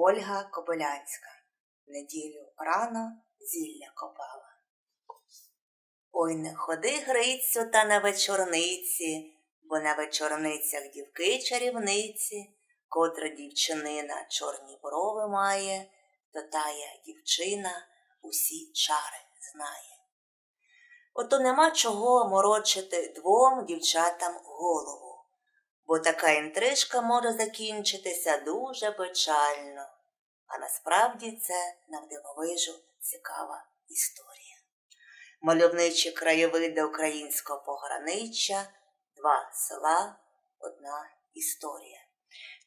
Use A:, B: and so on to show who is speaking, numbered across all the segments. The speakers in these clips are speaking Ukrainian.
A: Ольга Кобилянська. Неділю рано зілля копала. Ой, не ходи, Грицю, та на вечорниці, бо на вечорницях дівки чарівниці, котра дівчинина чорні брови має, то тая дівчина усі чари знає. Ото нема чого морочити двом дівчатам голову, бо така інтрижка може закінчитися дуже печально, а насправді це навдивовижу цікава історія. Мальовничі краєвиди українського пограниччя, два села, одна історія.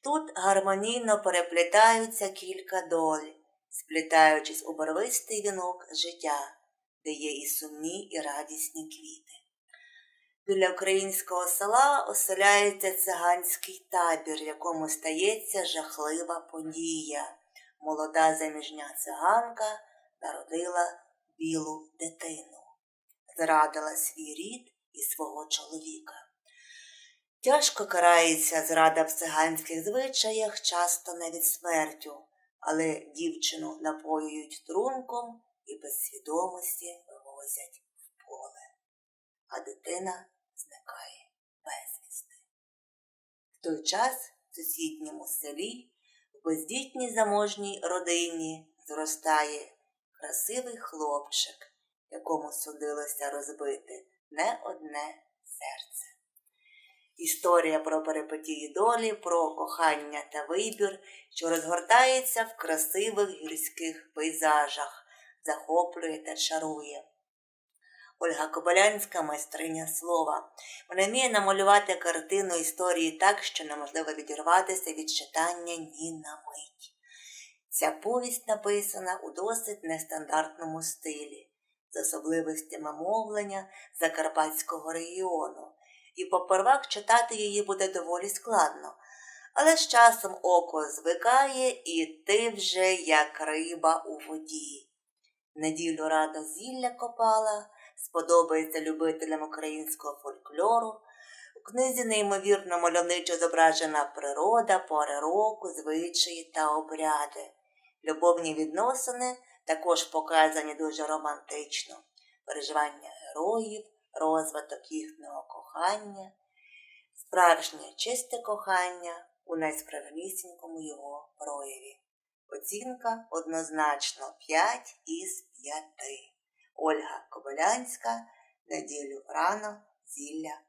A: Тут гармонійно переплітаються кілька доль, сплітаючись у барвистий вінок життя, де є і сумні, і радісні квіти. Біля українського села оселяється циганський табір, в якому стається жахлива подія. Молода заміжня циганка народила білу дитину, зрадила свій рід і свого чоловіка. Тяжко карається зрада в циганських звичаях, часто навіть смертю, але дівчину напоюють трунком і без свідомості вивозять в поле, а дитина зникає безвісти. В той час в сусідньому селі бездітній заможній родині зростає красивий хлопчик, якому судилося розбити не одне серце. Історія про перипетії долі, про кохання та вибір, що розгортається в красивих гірських пейзажах, захоплює та чарує. Ольга Кобилянська майстриня слова. Вона вміє намалювати картину історії так, що неможливо відірватися від читання ні на мить. Ця повість написана у досить нестандартному стилі, з особливостями мовлення Закарпатського регіону, і попервах читати її буде доволі складно, але з часом око звикає і ти вже як риба у воді. Неділю рада зілля копала, сподобається любителям українського фольклору. У книзі неймовірно мальовничо зображена природа, пори року, звичаї та обряди. Любовні відносини також показані дуже романтично, переживання героїв, розвиток їхнього кохання, справжнє чисте кохання у найсправжнісінькому його прояві. Оцінка однозначно 5 із 5. Ольга Кобилянська, неділю рано, зілля